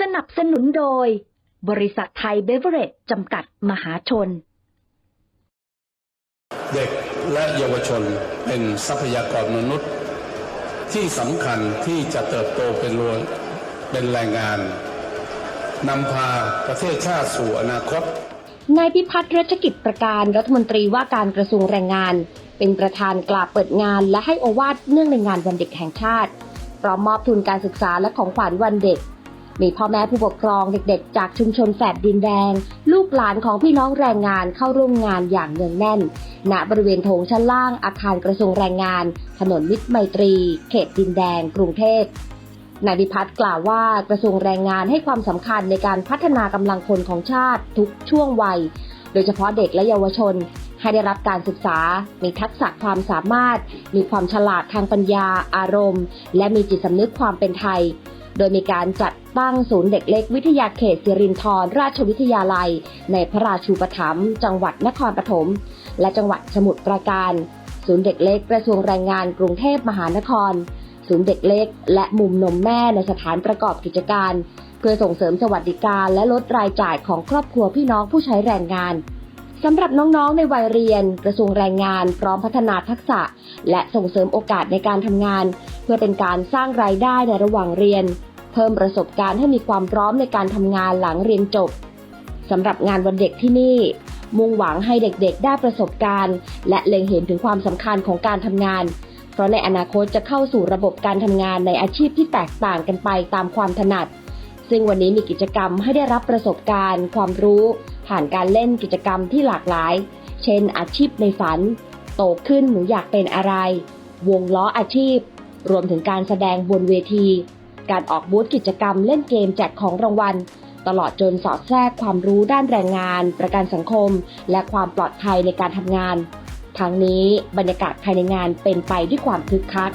สนับสนุนโดย บริษัทไทยเบเวอเรจจำกัดมหาชน เด็กและเยาวชนเป็นทรัพยากรมนุษย์ ที่สำคัญที่จะเติบโตเป็นรวยเป็นแรงงานนำพาประเทศชาติสู่อนาคตนายพิพัฒน์รัชกิจประการรัฐมนตรีว่าการกระทรวงแรงงาน เป็นประธานกล่าวเปิดงาน และให้โอวาทเนื่องในงานวันเด็กแห่งชาติพร้อมมอบทุนการศึกษาและของขวัญวันเด็ก มีพ่อแม่ผู้ปกครองเด็กๆ จากชุมชนแฝดดินแดง ลูกหลานของพี่น้องแรงงานเข้าร่วมงานอย่างเนืองแน่น ณบริเวณโถงชั้นล่างอาคารกระทรวงแรงงาน ถนนมิตรไมตรี เขตดินแดง กรุงเทพนายดิพัฒน์กล่าวว่ากระทรวงแรงงานให้ความสำคัญในการพัฒนากำลังคนของชาติทุกช่วงวัย โดยเฉพาะเด็กและเยาวชน ให้ได้รับการศึกษา มีทักษะความสามารถ มีความฉลาดทางปัญญา อารมณ์ และมีจิตสำนึกความเป็นไทย โดยมีการจัดตั้งศูนย์เด็กเล็กวิทยาเขตสิรินธรราชวิทยาลัย ในพระราชูปถัมภ์จังหวัดนครปฐมและจังหวัดสมุทรปราการ ศูนย์เด็กเล็กกระทรวงแรงงานกรุงเทพมหานคร ศูนย์เด็กเล็ก และมุมนมแม่ในสถานประกอบกิจการ เพื่อส่งเสริมสวัสดิการและลดรายจ่ายของครอบครัวพี่น้องผู้ใช้แรงงานสำหรับน้องๆ ในวัยเรียน กระทรวงแรงงาน พร้อมพัฒนาทักษะ และส่งเสริมโอกาสในการทำงาน เพื่อเป็นการสร้างรายได้ในระหว่างเรียน เพิ่มประสบการณ์ให้มีความพร้อมในการทำงานหลังเรียนจบสำหรับงานวันเด็กที่นี่ มุ่งหวังให้เด็กๆ ได้ประสบการณ์ และเล็งเห็นถึงความสำคัญของการทำงาน เพราะในอนาคตจะเข้าสู่ระบบการทำงานในอาชีพที่แตกต่างกันไปตามความถนัด ซึ่งวันนี้มีกิจกรรมให้ได้รับประสบการณ์ ความรู้ ผ่านการเล่นกิจกรรมที่หลากหลาย เช่น อาชีพในฝัน โตขึ้นหนูอยากเป็นอะไร วงล้ออาชีพ รวมถึงการแสดงบนเวที การออกบูธกิจกรรมเล่นเกมแจกของรางวัล ตลอดจนสอดแทรกความรู้ด้านแรงงาน ประกันสังคม และความปลอดภัยในการทำงาน ทั้งนี้บรรยากาศภายในงานเป็นไปด้วยความคึกคัก